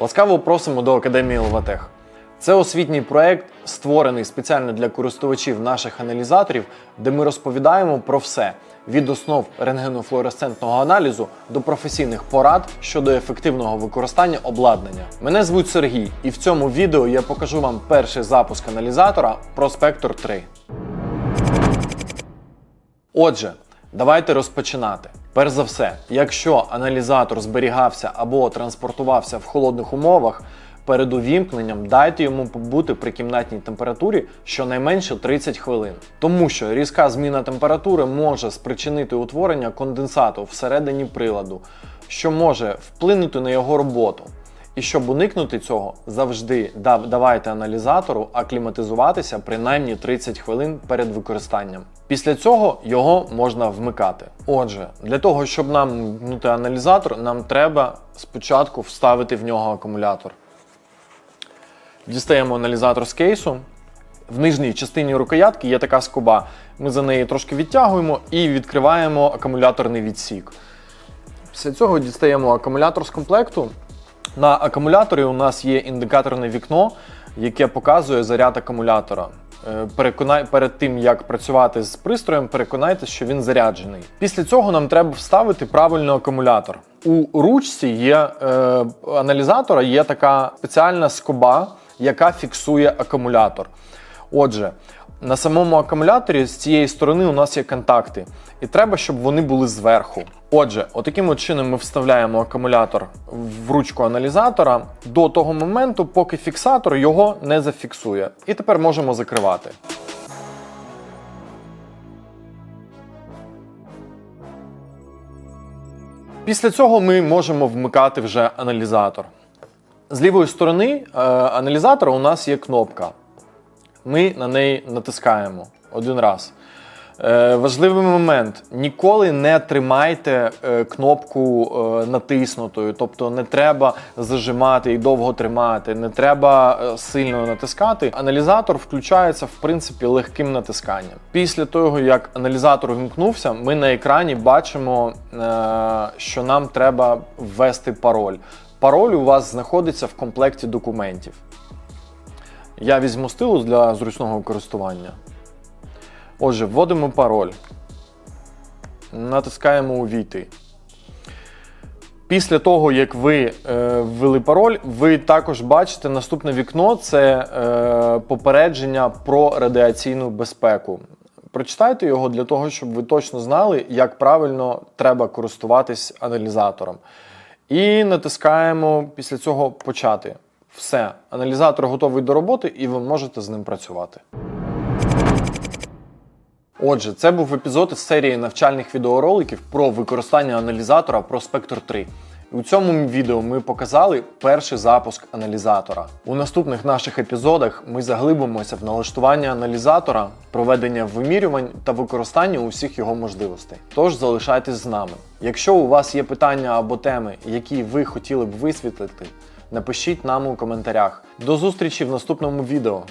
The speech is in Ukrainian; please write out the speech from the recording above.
Ласкаво просимо до Академії Ловатех. Це освітній проект, створений спеціально для користувачів наших аналізаторів, де ми розповідаємо про все від основ рентгенофлуоресцентного аналізу до професійних порад щодо ефективного використання обладнання. Мене звуть Сергій, і в цьому відео я покажу вам перший запуск аналізатора Prospector 3. Отже, давайте розпочинати. Перш за все, якщо аналізатор зберігався або транспортувався в холодних умовах, перед увімкненням дайте йому побути при кімнатній температурі щонайменше 30 хвилин. Тому що різка зміна температури може спричинити утворення конденсату всередині приладу, що може вплинути на його роботу. І щоб уникнути цього, завжди давайте аналізатору акліматизуватися принаймні 30 хвилин перед використанням. Після цього його можна вмикати. Отже, для того, щоб нам вмикнути аналізатор, нам треба спочатку вставити в нього акумулятор. Дістаємо аналізатор з кейсу. В нижній частині рукоятки є така скоба. Ми за неї трошки відтягуємо і відкриваємо акумуляторний відсік. Після цього дістаємо акумулятор з комплекту. На акумуляторі у нас є індикаторне вікно, яке показує заряд акумулятора. Е, Переконай перед тим, як працювати з пристроєм, переконайтеся, що він заряджений. Після цього нам треба вставити правильно акумулятор. У ручці є е, аналізатора є така спеціальна скоба, яка фіксує акумулятор. Отже, на самому акумуляторі з цієї сторони у нас є контакти, і треба, щоб вони були зверху. Отже, отаким от чином ми вставляємо акумулятор в ручку аналізатора до того моменту, поки фіксатор його не зафіксує. І тепер можемо закривати. Після цього ми можемо вмикати вже аналізатор. З лівої сторони е, аналізатора у нас є кнопка. Ми на неї натискаємо один раз. Е, важливий момент: ніколи не тримайте е, кнопку е, натиснутою, тобто не треба зажимати і довго тримати, не треба е, сильно натискати. Аналізатор включається в принципі легким натисканням. Після того, як аналізатор вімкнувся, ми на екрані бачимо, е, що нам треба ввести пароль. Пароль у вас знаходиться в комплекті документів. Я візьму стилус для зручного користування. Отже, вводимо пароль. Натискаємо Увійти. Після того, як ви е, ввели пароль, ви також бачите наступне вікно це е, попередження про радіаційну безпеку. Прочитайте його для того, щоб ви точно знали, як правильно треба користуватись аналізатором. І натискаємо після цього почати. Все, аналізатор готовий до роботи, і ви можете з ним працювати. Отже, це був епізод із серії навчальних відеороликів про використання аналізатора Prospector 3. У цьому відео ми показали перший запуск аналізатора. У наступних наших епізодах ми заглибимося в налаштування аналізатора, проведення вимірювань та використання усіх його можливостей. Тож залишайтесь з нами. Якщо у вас є питання або теми, які ви хотіли б висвітлити, напишіть нам у коментарях. До зустрічі в наступному відео.